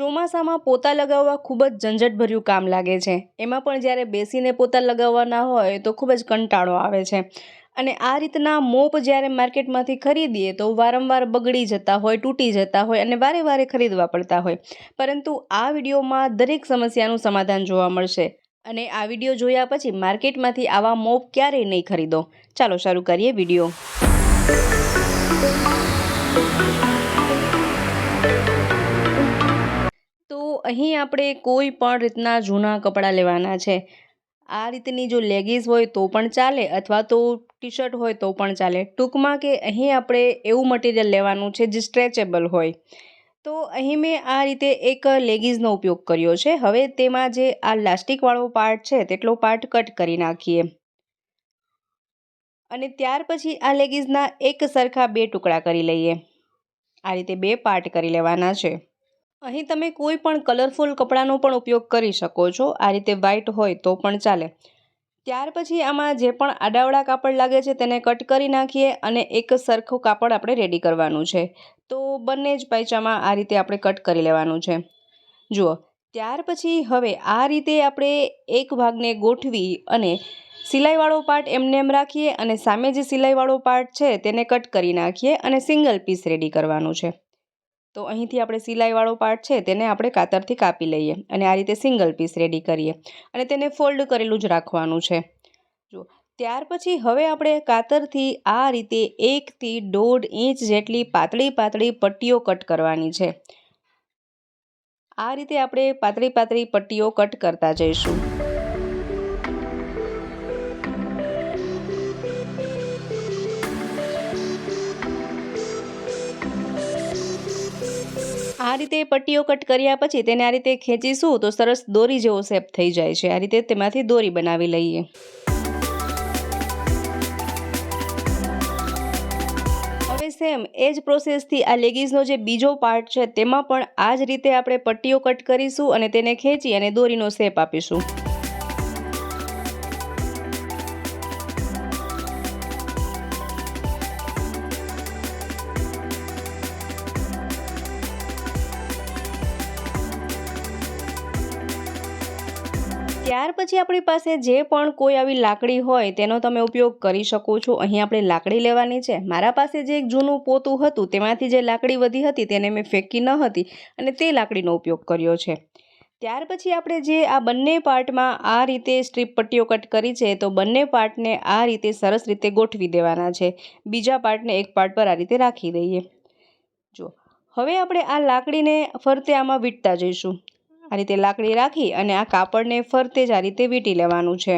ચોમાસામાં પોતા લગાવવા ખૂબ જ ઝંઝટભર્યું કામ લાગે છે. એમાં પણ જ્યારે બેસીને પોતા લગાવવાના હોય તો ખૂબ જ કંટાળો આવે છે. અને આ રીતના મોપ જ્યારે માર્કેટમાંથી ખરીદીએ તો વારંવાર બગડી જતા હોય, તૂટી જતા હોય અને વારે વારે ખરીદવા પડતા હોય. પરંતુ આ વિડીયોમાં દરેક સમસ્યાનું સમાધાન જોવા મળશે. અને આ વીડિયો જોયા પછી માર્કેટમાંથી આવા મોપ ક્યારેય નહીં ખરીદો. ચાલો શરૂ કરીએ વીડિયો. અહીં આપણે કોઈ પણ રીતના જૂના કપડાં લેવાના છે. આ રીતની જો લેગીસ હોય તો પણ ચાલે અથવા તો ટી શર્ટ હોય તો પણ ચાલે. ટૂંકમાં કે અહીં આપણે એવું મટીરિયલ લેવાનું છે જે સ્ટ્રેચેબલ હોય. તો અહીં મેં આ રીતે એક લેગીઝનો ઉપયોગ કર્યો છે. હવે તેમાં જે આ લાસ્ટિકવાળો પાર્ટ છે તેટલો પાર્ટ કટ કરી નાખીએ. અને ત્યાર પછી આ લેગીઝના એક સરખા બે ટુકડા કરી લઈએ. આ રીતે બે પાર્ટ કરી લેવાના છે. અહીં તમે કોઈ પણ કલરફુલ કપડાનો પણ ઉપયોગ કરી શકો છો. આ રીતે વ્હાઇટ હોય તો પણ ચાલે. ત્યાર પછી આમાં જે પણ આડાવડા કાપડ લાગે છે તેને કટ કરી નાખીએ અને એક સરખું કાપડ આપણે રેડી કરવાનું છે. તો બંને જ પાયચામાં આ રીતે આપણે કટ કરી લેવાનું છે. જુઓ, ત્યાર પછી હવે આ રીતે આપણે એક ભાગને ગોઠવી અને સિલાઈવાળો પાર્ટ એમને એમ રાખીએ અને સામે જે સિલાઈવાળો પાર્ટ છે તેને કટ કરી નાખીએ અને સિંગલ પીસ રેડી કરવાનું છે. તો અહીંથી આપણે સિલાઈવાળો પાર્ટ છે તેને આપણે કાતરથી કાપી લઈએ અને આ રીતે સિંગલ પીસ રેડી કરીએ અને તેને ફોલ્ડ કરેલું જ રાખવાનું છે. જો ત્યાર પછી હવે આપણે કાતરથી આ રીતે એકથી દોઢ ઇંચ જેટલી પાતળી પાતળી પટ્ટીઓ કટ કરવાની છે. આ રીતે આપણે પાતળી પાતળી પટ્ટીઓ કટ કરતા જઈશું. આ રીતે પટ્ટીઓ કટ કર્યા પછી તેને આ રીતે ખેંચીશું તો સરસ દોરી જેવો શેપ થઈ જાય છે. આ રીતે તેમાંથી દોરી બનાવી લઈએ. હવે સેમ એ જ પ્રોસેસથી આ લેગીઝનો જે બીજો પાર્ટ છે તેમાં પણ આ જ રીતે આપણે પટ્ટીઓ કટ કરીશું અને તેને ખેંચી અને દોરીનો શેપ આપીશું. ત્યાર પછી આપણી પાસે જે પણ કોઈ આવી લાકડી હોય તેનો તમે ઉપયોગ કરી શકો છો. અહીં આપણે લાકડી લેવાની છે. મારા પાસે જે એક જૂનું પોતું હતું તેમાંથી જે લાકડી વધી હતી તેને મેં ફેંકી ન હતી અને તે લાકડીનો ઉપયોગ કર્યો છે. ત્યાર પછી આપણે જે આ બંને પાર્ટમાં આ રીતે સ્ટ્રીપ પટ્ટીઓ કટ કરી છે તો બંને પાર્ટને આ રીતે સરસ રીતે ગોઠવી દેવાના છે. બીજા પાર્ટને એક પાર્ટ પર આ રીતે રાખી દઈએ. જો હવે આપણે આ લાકડીને ફરતે આમાં વીંટતા જઈશું. આ રીતે લાકડી રાખી અને આ કાપડને ફરતે જ આ રીતે વીંટી લેવાનું છે.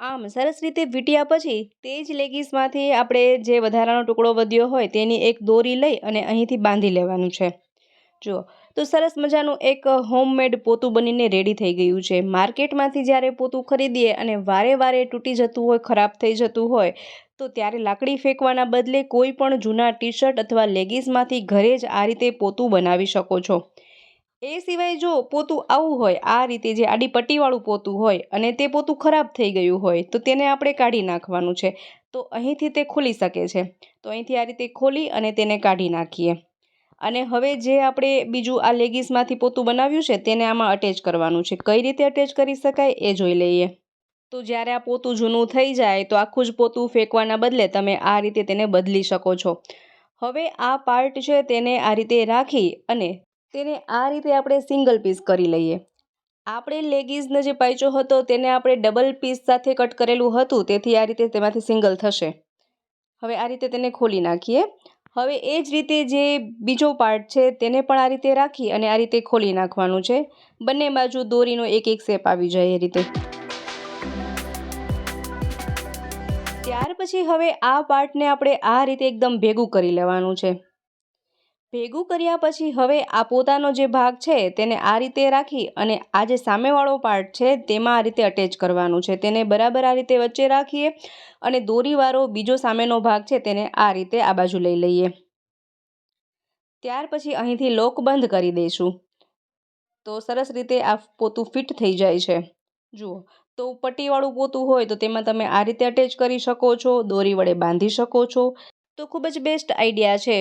આમ સરસ રીતે વીંટ્યા પછી તે જ લેગીસમાંથી આપણે જે વધારાનો ટુકડો વધ્યો હોય તેની એક દોરી લઈ અને અહીંથી બાંધી લેવાનું છે. જુઓ, તો સરસ મજાનું એક હોમમેડ પોતું બનીને રેડી થઈ ગયું છે. માર્કેટમાંથી જ્યારે પોતું ખરીદીએ અને વારે વારે તૂટી જતું હોય, ખરાબ થઈ જતું હોય તો ત્યારે લાકડી ફેંકવાના બદલે કોઈ પણ જૂના ટી શર્ટ અથવા લેગીસમાંથી ઘરે જ આ રીતે પોતું બનાવી શકો છો. એ સિવાય જો પોતું આવું હોય, આ રીતે જે આડી પટ્ટીવાળું પોતું હોય અને તે પોતું ખરાબ થઈ ગયું હોય, તો તેને આપણે કાઢી નાખવાનું છે. તો અહીંથી તે ખોલી શકે છે. તો અહીંથી આ રીતે ખોલી અને તેને કાઢી નાખીએ. અને હવે જે આપણે બીજું આ લેગીસમાંથી પોતું બનાવ્યું છે, તેને આમાં અટેચ કરવાનું છે. કઈ રીતે અટેચ કરી શકાય એ જોઈ લઈએ. તો જ્યારે આ પોતું જૂનું થઈ જાય તો આખું જ પોતું ફેંકવાના બદલે તમે આ રીતે તેને બદલી શકો છો. હવે આ પાર્ટ છે તેને આ રીતે રાખી અને તેને આ રીતે આપણે સિંગલ પીસ કરી લઈએ. આપણે લેગીઝનો જે પાયચો હતો તેને આપણે ડબલ પીસ સાથે કટ કરેલું હતું, તેથી આ રીતે તેમાંથી સિંગલ થશે. હવે આ રીતે તેને ખોલી નાખીએ. હવે એ જ રીતે જે બીજો પાર્ટ છે તેને પણ આ રીતે રાખી અને આ રીતે ખોલી નાખવાનું છે. બંને બાજુ દોરીનો એક એક શેપ આવી જાય એ રીતે. ત્યાર પછી હવે આ પાર્ટને આપણે આ રીતે એકદમ ભેગું કરી લેવાનું છે. ભેગું કર્યા પછી હવે આ પોતાનો જે ભાગ છે તેને આ રીતે રાખી અને આ જે સામેવાળો પાર્ટ છે તેમાં આ રીતે અટેચ કરવાનું છે. તેને બરાબર આ રીતે વચ્ચે રાખીએ અને દોરીવાળો બીજો સામેનો ભાગ છે તેને આ રીતે આ બાજુ લઈ લઈએ. ત્યાર પછી અહીંથી લોક બંધ કરી દઈશું. તો સરસ રીતે આ પોતું ફિટ થઈ જાય છે. જુઓ તો પટ્ટીવાળું પોતું હોય તો તેમાં તમે આ રીતે અટેચ કરી શકો છો, દોરી વડે બાંધી શકો છો. તો ખૂબ જ બેસ્ટ આઈડિયા છે.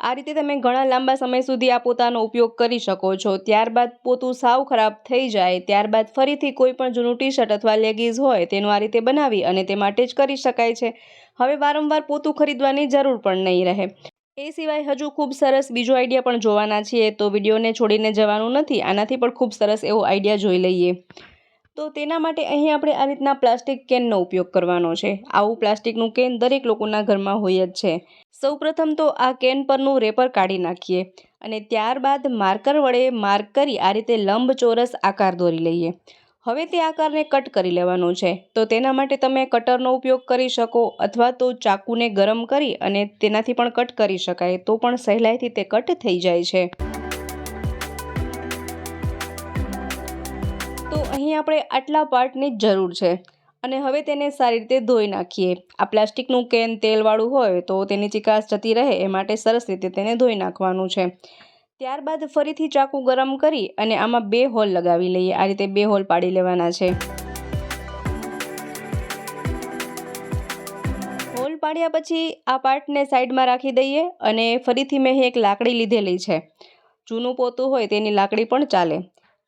આ રીતે તમે ઘણા લાંબા સમય સુધી આ પોતાનો ઉપયોગ કરી શકો છો. ત્યારબાદ પોતું સાવ ખરાબ થઈ જાય, ત્યારબાદ ફરીથી કોઈ પણ જૂનું ટી શર્ટ અથવા લેગીઝ હોય તેનું આ રીતે બનાવી અને તેમાં અટેચ કરી શકાય છે. હવે વારંવાર પોતું ખરીદવાની જરૂર પણ નહીં રહે. એ સિવાય હજુ ખૂબ સરસ બીજો આઈડિયા પણ જોવાના છીએ. તો વિડીયોને છોડીને જવાનું નથી. આનાથી પણ ખૂબ સરસ એવો આઈડિયા જોઈ લઈએ. તો તેના માટે અહીં આપણે આ રીતના પ્લાસ્ટિક કેનનો ઉપયોગ કરવાનો છે. આવું પ્લાસ્ટિકનું કેન દરેક લોકોના ઘરમાં હોય જ છે. સૌપ્રથમ તો આ કેન પરનું રેપર કાઢી નાખીએ અને ત્યારબાદ માર્કર વડે માર્ક કરી આ રીતે લંબચોરસ આકાર દોરી લઈએ. હવે તે આકારને કટ કરી લેવાનો છે. તો તેના માટે તમે કટરનો ઉપયોગ કરી શકો અથવા તો ચાકુને ગરમ કરી અને તેનાથી પણ કટ કરી શકાય તો પણ સહેલાઈથી તે કટ થઈ જાય છે. અહીં આપણે આટલા પાર્ટની જરૂર છે. અને હવે તેને સારી રીતે ધોઈ નાખીએ. આ પ્લાસ્ટિકનું કેન તેલવાળું હોય તો તેની ચિકાસ જતી રહે, એ માટે સરસ રીતે તેને ધોઈ નાખવાનું છે. ત્યારબાદ ફરીથી ચાકુ ગરમ કરી અને આમાં બે હોલ લગાવી લઈએ. આ રીતે બે હોલ પાડી લેવાના છે. હોલ પાડ્યા પછી આ પાર્ટને સાઈડમાં રાખી દઈએ અને ફરીથી મેં એક લાકડી લીધેલી છે. જૂનું પોતું હોય તેની લાકડી પણ ચાલે.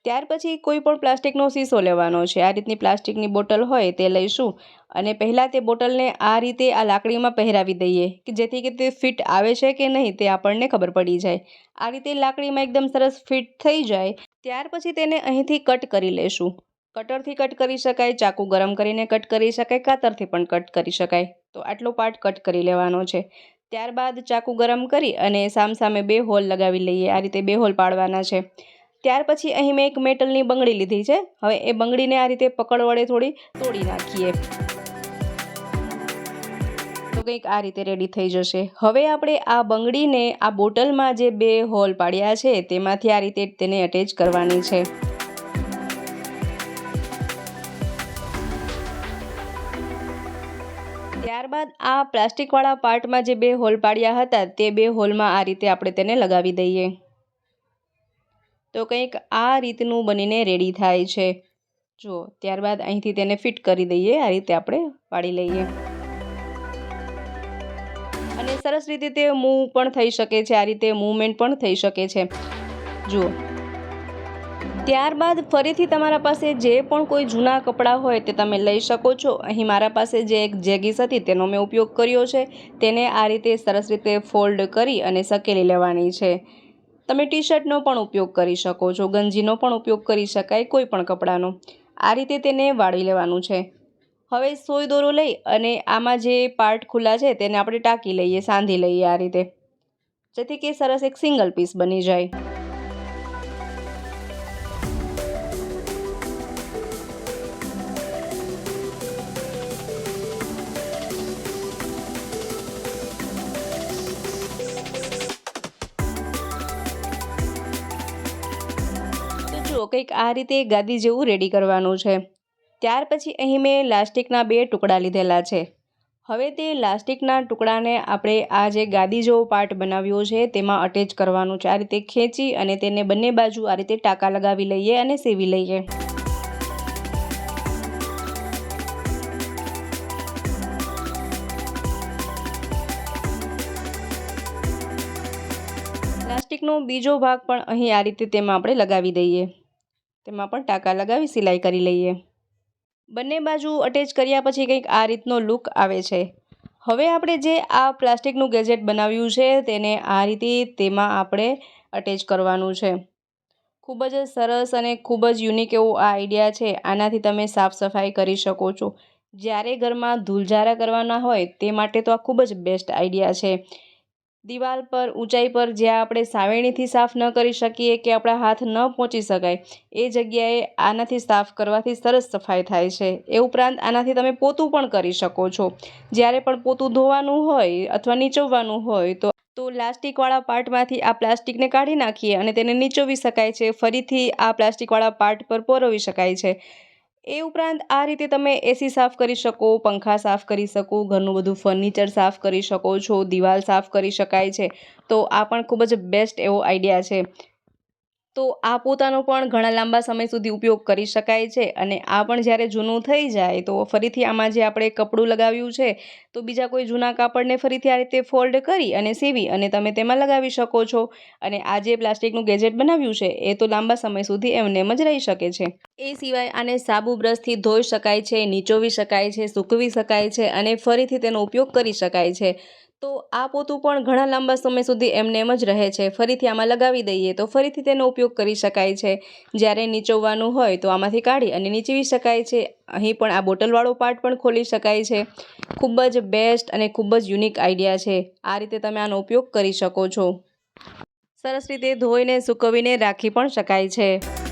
ત્યાર પછી કોઈ પણ પ્લાસ્ટિકનો શીશો લેવાનો છે. આ રીતની પ્લાસ્ટિકની બોટલ હોય તે લઈશું અને પહેલાં તે બોટલને આ રીતે આ લાકડીમાં પહેરાવી દઈએ કે જેથી કે તે ફિટ આવે છે કે નહીં તે આપણને ખબર પડી જાય. આ રીતે લાકડીમાં એકદમ સરસ ફિટ થઈ જાય. ત્યાર પછી તેને અહીંથી કટ કરી લેશું. કટરથી કટ કરી શકાય, ચાકુ ગરમ કરીને કટ કરી શકાય, કાતરથી પણ કટ કરી શકાય. તો આટલો પાર્ટ કટ કરી લેવાનો છે. ત્યારબાદ ચાકુ ગરમ કરી અને સામસામે બે હોલ લગાવી લઈએ. આ રીતે બે હોલ પાડવાના છે. ત્યાર પછી અહીં મેં એક મેટલની બંગડી લીધી છે. હવે એ બંગડીને આ રીતે પકડ વડે થોડી તોડી નાખીએ. તો કંઈક આ રીતે રેડી થઈ જશે. હવે આપણે આ બંગડીને આ બોટલમાં જે બે હોલ પાડ્યા છે, તેમાંથી આ રીતે તેને અટેચ કરવાની છે. ત્યારબાદ આ પ્લાસ્ટિકવાળા પાર્ટમાં જે બે હોલ પાડ્યા હતા, તે બે હોલમાં આ રીતે આપણે તેને લગાવી દઈએ. તો કંઈક આ રીતનું બનીને રેડી થાય છે. જુઓ, ત્યારબાદ અહીંથી તેને ફિટ કરી દઈએ, આ રીતે આપણે પાડી લઈએ. અને સરસ રીતે તે મૂવ પણ થઈ શકે છે, આ રીતે મૂવમેન્ટ પણ થઈ શકે છે. જુઓ. ત્યારબાદ ફરીથી તમારા પાસે જે પણ કોઈ જૂના કપડાં હોય તે તમે લઈ શકો છો. અહીં મારા પાસે જે એક જેગીસ હતી તેનો મેં ઉપયોગ કર્યો છે. તેને આ રીતે સરસ રીતે ફોલ્ડ કરી અને સકેલી લેવાની છે. તમે ટી શર્ટનો પણ ઉપયોગ કરી શકો છો, ગંજીનો પણ ઉપયોગ કરી શકાય કોઈ પણ કપડાનો. આ રીતે તેને વાળી લેવાનું છે. હવે સોય દોરો લઈ અને આમાં જે પાર્ટ ખુલ્લા છે તેને આપણે ટાંકી લઈએ, સાંધી લઈએ આ રીતે. જેથી કે સરસ એક સિંગલ પીસ બની જાય. કંઈક આ રીતે ગાદી જેવું રેડી કરવાનું છે. ત્યાર પછી અહીં મેં લાસ્ટિકના બે ટુકડા લીધેલા છે. હવે તે લાસ્ટિકના ટુકડાને આપણે આ જે ગાદી જેવો પાર્ટ બનાવ્યો છે તેમાં અટેચ કરવાનું છે. આ રીતે ખેંચી અને તેને બંને બાજુ આ રીતે ટાંકા લગાવી લઈએ અને સેવી લઈએ. પ્લાસ્ટિકનો બીજો ભાગ પણ અહીં આ રીતે તેમાં આપણે લગાવી દઈએ. તેમાં પણ ટાંકા લગાવી સિલાઈ કરી લઈએ. બંને બાજુ અટેચ કર્યા પછી કંઈક આ રીતનો લુક આવે છે. હવે આપણે જે આ પ્લાસ્ટિકનું ગેજેટ બનાવ્યું છે તેને આ રીતે તેમાં આપણે અટેચ કરવાનું છે. ખૂબ જ સરસ અને ખૂબ જ યુનિક એવો આ આઈડિયા છે. આનાથી તમે સાફ સફાઈ કરી શકો છો. જ્યારે ઘરમાં ધૂલઝારા કરવાના હોય તે માટે તો આ ખૂબ જ બેસ્ટ આઈડિયા છે. દિવાલ પર, ઊંચાઈ પર જ્યાં આપણે સાવેણીથી સાફ ન કરી શકીએ કે આપણા હાથ ન પહોંચી શકાય, એ જગ્યાએ આનાથી સાફ કરવાથી સરસ સફાઈ થાય છે. એ ઉપરાંત આનાથી તમે પોતું પણ કરી શકો છો. જ્યારે પણ પોતું ધોવાનું હોય અથવા નીચોવવાનું હોય તો તો પ્લાસ્ટિકવાળા પાર્ટમાંથી આ પ્લાસ્ટિકને કાઢી નાખીએ અને તેને નીચોવી શકાય છે. ફરીથી આ પ્લાસ્ટિકવાળા પાર્ટ પર પોરવી શકાય છે. એ ઉપરાંત આ રીતે તમે એસી સાફ કરી શકો, પંખા સાફ કરી શકો, ઘરનું બધું ફર્નિચર સાફ કરી શકો છો, દિવાલ સાફ કરી શકાય છે. તો આ પણ ખૂબ જ બેસ્ટ એવો આઈડિયા છે. તો આ પોતાનો પણ ઘણા લાંબા સમય સુધી ઉપયોગ કરી શકાય છે અને આ પણ જ્યારે જૂનું થઈ જાય તો ફરીથી આમાં જે આપણે કપડું લગાવ્યું છે, તો બીજા કોઈ જૂના કાપડને ફરીથી આ રીતે ફોલ્ડ કરી અને સીવી અને તમે તેમાં લગાવી શકો છો. અને આ જે પ્લાસ્ટિકનું ગેજેટ બનાવ્યું છે, એ તો લાંબા સમય સુધી એમનેમ જ રહી શકે છે. એ સિવાય આને સાબુ બ્રશથી ધોઈ શકાય છે, નીચોવી શકાય છે, સૂકવી શકાય છે અને ફરીથી તેનો ઉપયોગ કરી શકાય છે. તો આ પોતું પણ ઘણા લાંબા સમય સુધી એમને એમ જ રહે છે. ફરીથી આમાં લગાવી દઈએ તો ફરીથી તેનો ઉપયોગ કરી શકાય છે. જ્યારે નીચોવવાનું હોય તો આમાંથી કાઢી અને નીચવી શકાય છે. અહીં પણ આ બોટલવાળો પાર્ટ પણ ખોલી શકાય છે. ખૂબ જ બેસ્ટ અને ખૂબ જ યુનિક આઈડિયા છે. આ રીતે તમે આનો ઉપયોગ કરી શકો છો. સરસ રીતે ધોઈને સૂકવીને રાખી પણ શકાય છે.